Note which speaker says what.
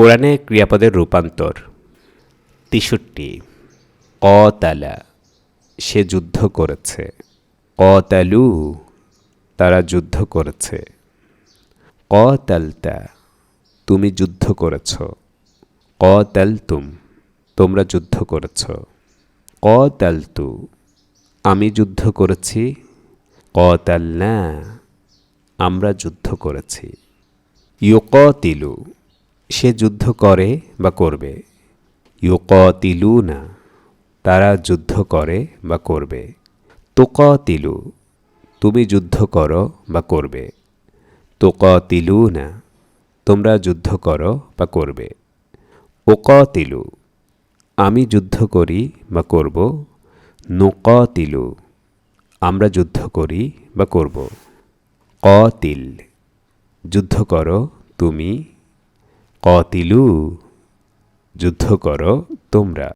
Speaker 1: কোরআনে ক্রিয়াপদের রূপান্তর। তেষট্টি, কতালা, সে যুদ্ধ করেছে। কতালু, তারা যুদ্ধ করেছে। কতালতা, তুমি যুদ্ধ করেছ। কতালতুম, তোমরা যুদ্ধ করেছ। কতালতু, আমি যুদ্ধ করেছি। কতালনা, আমরা যুদ্ধ করেছি। ইউকতিলু সে যুদ্ধ করে বা করবে। ইউকতিলু না তারা যুদ্ধ করে বা করবে। তোকতিলু, তুমি যুদ্ধ করো বা করবে। তোকতিলু না তোমরা যুদ্ধ করো বা করবে। ওকতিলু আমি যুদ্ধ করি বা করব। নোকতিলু, আমরা যুদ্ধ করি বা করব। কতিল, যুদ্ধ করো তুমি কতিলু যুদ্ধ করো তোমরা।